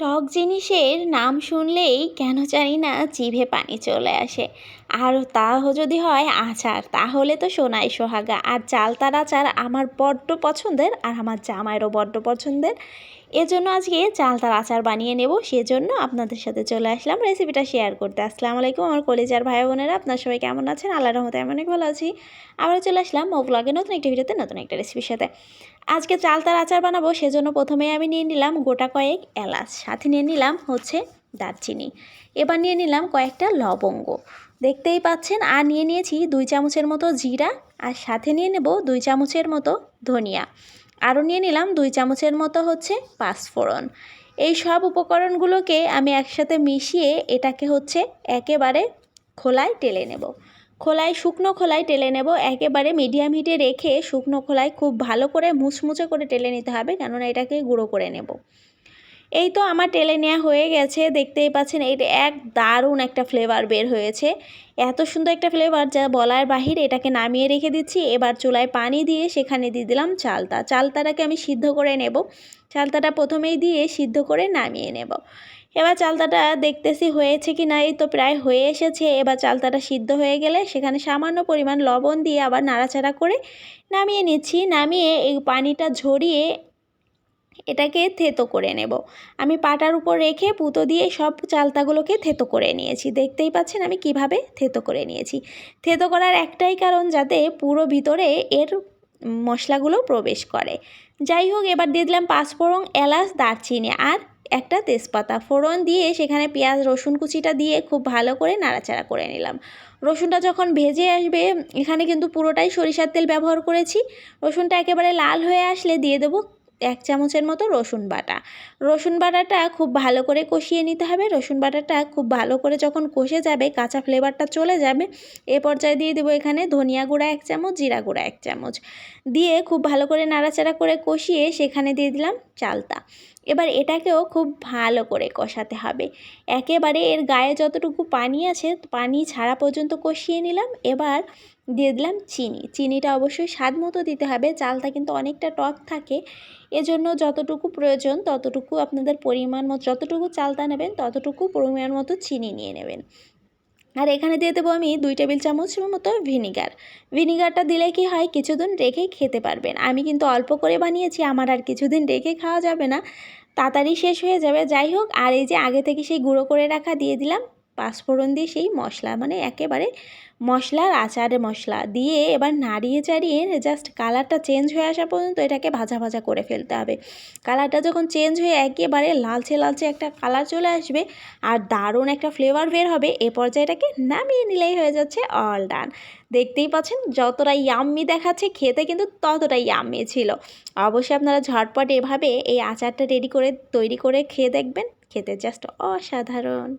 টক জিনিসের নাম শুনলেই কেন জানি না জিভে পানি চলে আসে। আর তা যদি হয় আচার তাহলে তো সোনাই সোহাগা। আর চালতার আচার আমার বড্ড পছন্দের আর আমার জামাইরও বড্ড পছন্দের। এজন্য আজকে চালতার আচার বানিয়ে নেব, সেজন্য আপনাদের সাথে চলে আসলাম রেসিপিটা শেয়ার করতে। আসসালামু আলাইকুম আমার কলেজার ভাই বোনেরা, আপনার সবাই কেমন আছেন? আল্লাহ রহমতে আমি অনেক ভালো আছি। আবার চলে আসলাম ও ব্লগে নতুন একটা ভিডিওতে নতুন একটা রেসিপির সাথে। আজকে চালতার আচার বানাবো, সেজন্য প্রথমে আমি নিয়ে নিলাম গোটা কয়েক এলাচ। সাথে নিয়ে নিলাম হচ্ছে দারচিনি। এবার নিয়ে নিলাম কয়েকটা লবঙ্গ। দেখতেই পাচ্ছেন, আর নিয়ে নিয়েছি দুই চামচের মতো জিরা, আর সাথে নিয়ে নেব দুই চামচের মতো ধনিয়া। আরও নিয়ে নিলাম দুই চামচের মতো হচ্ছে পাঁচফোড়ন। এই সব উপকরণগুলোকে আমি একসাথে মিশিয়ে এটাকে হচ্ছে একেবারে খোলায় টেলে নেব। খোলায়, শুকনো খোলায় টেলে নেব। একেবারে মিডিয়াম হিটে রেখে শুকনো খোলায় খুব ভালো করে মুচমুচে করে টেলে নিতে হবে, কেননা এটাকে গুঁড়ো করে নেব। এই তো আমার টেলে নেওয়া হয়ে গেছে, দেখতেই পাচ্ছেন এটা এক দারুণ একটা ফ্লেভার বের হয়েছে। এত সুন্দর একটা ফ্লেভার যা বলার বাহির, এটাকে নামিয়ে রেখে দিচ্ছি, এবার চুলায় পানি দিয়ে সেখানে দিয়ে দিলাম চালতা। চালতাটাকে আমি সিদ্ধ করে নেব। চালতাটা প্রথমেই দিয়ে সিদ্ধ করে নামিয়ে নেব। এবার চালতাটা দেখতেছি হয়েছে কি না এই তো প্রায় হয়ে এসেছে। এবার চালতাটা সিদ্ধ হয়ে গেলে সেখানে সামান্য পরিমাণ লবণ দিয়ে আবার নাড়াচাড়া করে নামিয়ে নিচ্ছি। নামিয়ে এই পানিটা ঝরিয়ে এটাকে থেতো করে নেব। আমি পাটার উপর রেখে পুতো দিয়ে সব চালতাগুলোকে থেতো করে নিয়েছি। দেখতেই পাচ্ছেন আমি কীভাবে থেতো করে নিয়েছি। থেতো করার একটাই কারণ যাতে পুরো ভিতরে এর মশলাগুলো প্রবেশ করে। যাই হোক, এবার দিয়ে দিলাম পাঁচফোড়ন এলাচ, দারচিনি আর একটা তেজপাতা। ফোড়ন দিয়ে সেখানে পেঁয়াজ, রসুন কুচিটা দিয়ে খুব ভালো করে নাড়াচাড়া করে নিলাম। রসুনটা যখন ভেজে আসবে, এখানে কিন্তু পুরোটাই সরিষার তেল ব্যবহার করেছি। রসুনটা একেবারে লাল হয়ে আসলে দিয়ে দেবো এক চামচের মতো রসুন বাটা। রসুন বাটাটা খুব ভালো করে কষিয়ে নিতে হবে। রসুন বাটাটা খুব ভালো করে যখন কষে যাবে, কাঁচা ফ্লেভারটা চলে যাবে, এ পর্যায়ে দিয়ে দেবো এখানে ধনিয়া গুঁড়া এক চামচ, জিরা গুঁড়া এক চামচ। দিয়ে খুব ভালো করে নাড়াচাড়া করে কষিয়ে সেখানে দিয়ে দিলাম চালতা। এবার এটাকেও খুব ভালো করে কষাতে হবে। একেবারে এর গায়ে যতটুকু পানি আছে, পানি ছাড়া পর্যন্ত কষিয়ে নিলাম। এবার দিয়ে দিলাম চিনি। চিনিটা অবশ্যই স্বাদ মতো দিতে হবে, চালটা কিন্তু অনেকটা টক থাকে। এজন্য যতটুকু প্রয়োজন ততটুকু আপনাদের পরিমাণ মতো, যতটুকু চালটা নেবেন ততটুকু পরিমাণ মতো চিনি নিয়ে নেবেন। আর এখানে দিয়ে দেবো আমি দুই টেবিল চামচ মতো ভিনিগার। ভিনিগারটা দিলে কি হয়, কিছুদিন রেখে খেতে পারবেন। আমি কিন্তু অল্প করে বানিয়েছি, আমার আর কিছুদিন রেখে খাওয়া যাবে না। তাড়াতাড়ি শেষ হয়ে যাবে। যাই হোক, আর এই যে আগে থেকে সেই গুঁড়ো করে রাখা দিয়ে দিলাম পাঁচফোড়ন দিয়ে সেই মশলা মানে একেবারে মশলার আচারে মশলা দিয়ে এবার নাড়িয়ে চাড়িয়ে জাস্ট কালারটা চেঞ্জ হয়ে আসা পর্যন্ত এটাকে ভাজা ভাজা করে ফেলতে হবে। কালারটা যখন চেঞ্জ হয়ে একেবারে লালচে লালচে একটা কালার চলে আসবে আর দারুণ একটা ফ্লেভার বের হবে, এ পর্যায়ে এটাকে নামিয়ে নিলেই হয়ে যাচ্ছে অল ডান দেখতেই পাচ্ছেন যতটা ইয়াম্মি দেখাচ্ছে, খেতে কিন্তু ততটাই ইয়াম্মি ছিল। অবশ্যই আপনারা ঝটপট এভাবে এই আচারটা রেডি করে তৈরি করে খেয়ে দেখবেন, খেতে জাস্ট অসাধারণ।